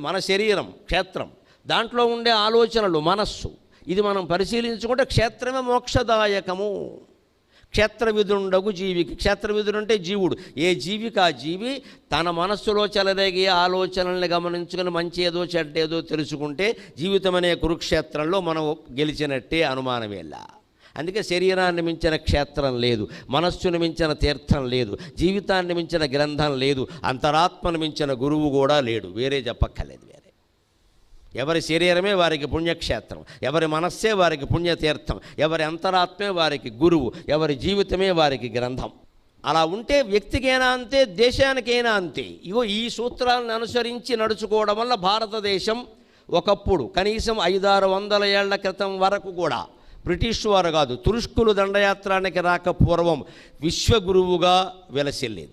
మన శరీరం క్షేత్రం. దాంట్లో ఉండే ఆలోచనలు మనస్సు. ఇది మనం పరిశీలించుకుంటే క్షేత్రమే మోక్షదాయకము. క్షేత్రవిధుండగు జీవికి క్షేత్రవిధుడు అంటే జీవుడు. ఏ జీవిక ఆ జీవి తన మనస్సులో చెలరేగే ఆలోచనల్ని గమనించుకుని మంచి ఏదో చెడ్డ ఏదో తెలుసుకుంటే జీవితం అనే కురుక్షేత్రంలో మనం గెలిచినట్టే అనుమానమేలా అందుకే శరీరాన్ని మించిన క్షేత్రం లేదు మనస్సును మించిన తీర్థం లేదు జీవితాన్ని మించిన గ్రంథం లేదు అంతరాత్మను మించిన గురువు కూడా లేడు. వేరే చెప్పక్కర్లేదు వేరే. ఎవరి శరీరమే వారికి పుణ్యక్షేత్రం ఎవరి మనస్సే వారికి పుణ్యతీర్థం ఎవరి అంతరాత్మే వారికి గురువు ఎవరి జీవితమే వారికి గ్రంథం. అలా ఉంటే వ్యక్తికైనా అంతే దేశానికైనా అంతే. ఇగో ఈ సూత్రాలను అనుసరించి నడుచుకోవడం వల్ల భారతదేశం ఒకప్పుడు కనీసం ఐదారు వందల ఏళ్ళ క్రితం వరకు కూడా బ్రిటిష్ వారు కాదు తురుష్కులు దండయాత్రానికి రాక పూర్వం విశ్వగురువుగా వెలసిల్లేదు.